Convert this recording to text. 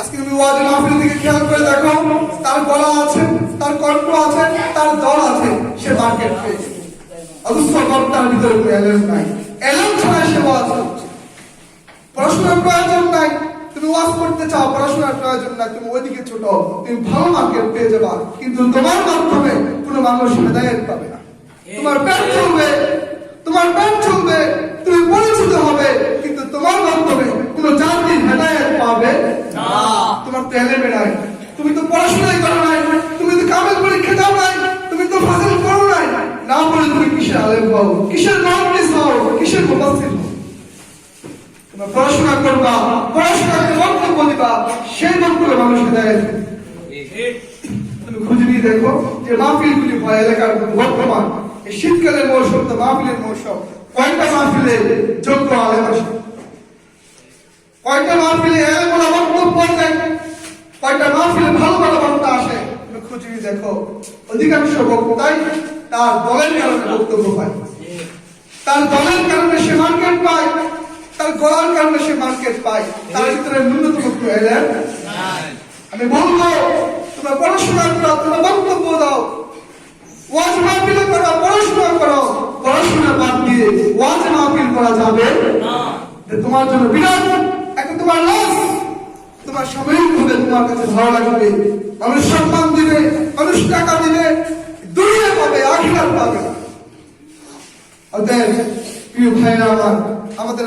আজকে তুমি ওয়াজ মাহফিল দিকে খেয়াল করে দেখো, তার গলা আছে, তার কণ্ঠ আছে, তার দল আছে, সে মার্কেট পেয়েছে অথচ বক্তার ভিতরে কোনো এলেম নাই। এলেম ছাড়া সে ওয়াজ করছে। পড়াশোনার প্রয়োজন নাই। তুমি ওয়াজ করতে চাও, পড়াশোনার প্রয়োজন নাই। তুমি ওইদিকে ছোট, তুমি ভালো মার্কেট পেয়ে যাবা। কিন্তু তোমার মাধ্যমে কোনো মানুষ হেদায়ত পাবে না। তোমার পেট চলবে তোমার পেট চলবে তুমি পরিচিত হবে কিন্তু তোমার মাধ্যমে কোনো জাতির হেদায়ত পাবে না এলেমে নাই তুমি তো পড়াশোনাই করো নাই। তুমি তো কামেল পরীক্ষা দাও নাই। তুমি তো ফাজিল করো নাই। না বলে তুমি কিসের আলেম হও? কিসের হও? কিসের হও? তোমরা পড়াশোনা করবা বক্তব্য দিবা। সেই বক্তব্যে মানুষ হেদায়ত হবে। তুমি দেখো যে মাহফিলগুলি হয় এলাকার বর্তমান। এই শীতকালের মৌসুম তো মাহফিলের মৌসুম। মাহফিলে যোগ্য আলেম আসে? মাহফিলে দেয় কয়টা মাহফিলে ভালো ভালো বক্তা আসে? তুমি খুঁজে নিয়ে দেখো। অধিকাংশ বক্তাই তার দলের কারণে বক্তব্য পায়। তার দলের কারণে সে মার্কেট পায়। তার গলার কারণে সে মার্কেট পায়। তার ভিতরে ন্যূনতম এলেন। আমি বলব তোমরা পড়াশোনা করো তোমরা বক্তব্য দাও। ওয়াজ মাহফিল করো পড়াশোনা করো। পড়াশোনা বাদ দিয়ে ওয়াজ মাহফিল করা যাবে। তোমার জন্য বিরাট একটা তোমার লস তোমার সাময়িক ভাবে তোমার কাছে ভালো লাগবে, মানুষ সম্মান দিবে, মানুষ টাকা দিবে, দুনিয়া পাবে, আখিরাত পাবে। অতএব, প্রিয় ভাইরা আমার, আমাদের